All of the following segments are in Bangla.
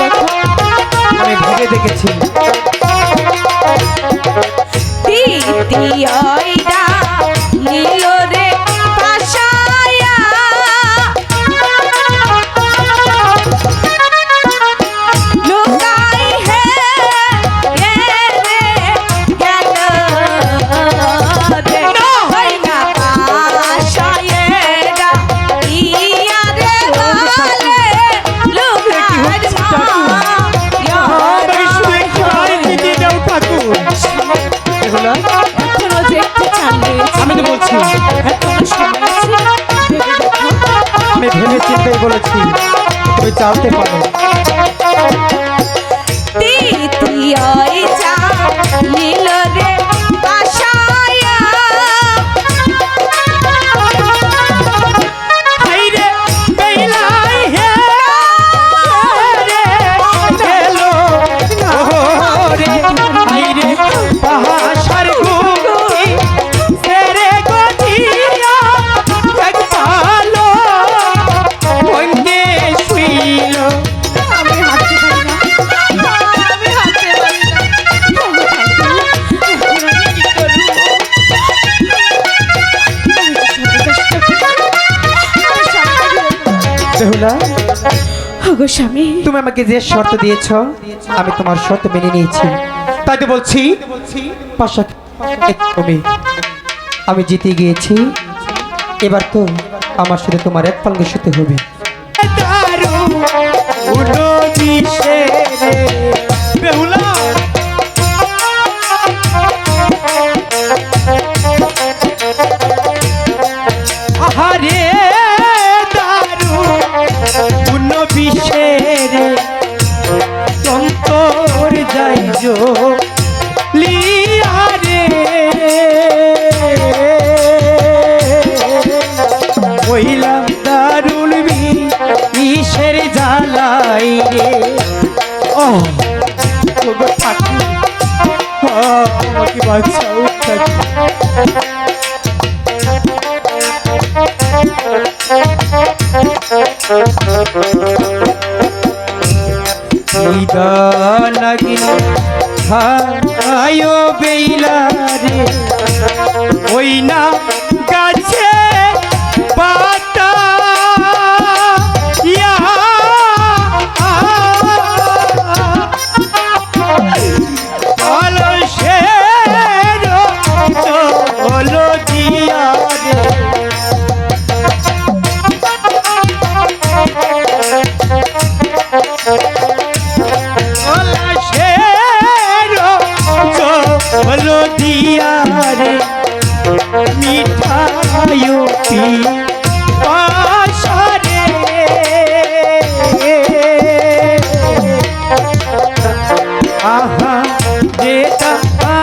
দেখো আমি ভেবে দেখেছি। তিতিয়াইরা তুমি চালতে বেহুলা ওগো স্বামী। তুমি আমাকে যে শর্ত দিয়েছ আমি তোমার শর্ত মেনে নিয়েছি। তাই তো বলছি আমি জিতে গিয়েছি এবার তো আমার সাথে তোমার এক পালকে শুতে হবে। বেহুলা। ওগো ঠাকুর আমাকে বাঁচাও ঠাকুর হায় বেইলা রে ওই না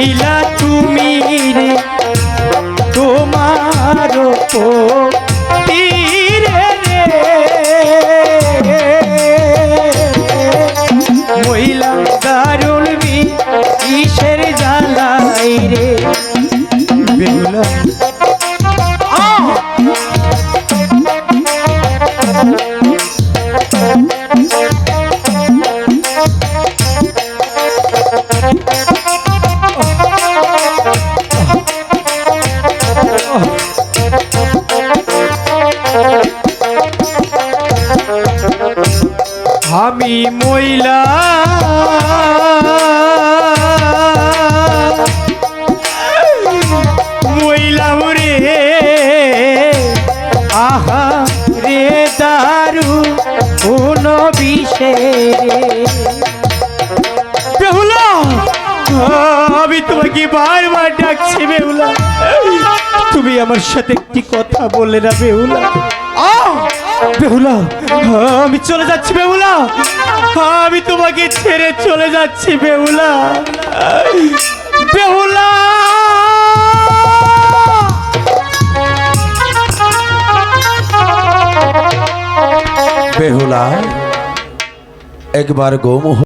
এইলা তুমি রে তোমার তীরে মহিলা দারুণ বি কিসের জ্বালাই রে। বেহুলা আমি মহিলা। মহিলা রে আহা রে দারু, কোন বিষে বেহুলা, আমি তোমাকে বারবার ডাকছি বেহুলা? তুমি আমার সাথে একটি কথা বলে না বেহুলা। আহ! বেহুলা, আমি চলে যাচ্ছি বেহুলা। আমি তোমাকে ছেড়ে চলে যাচ্ছি বেহুলা। বেহুলা! বেহুলা, একবার গোমোহ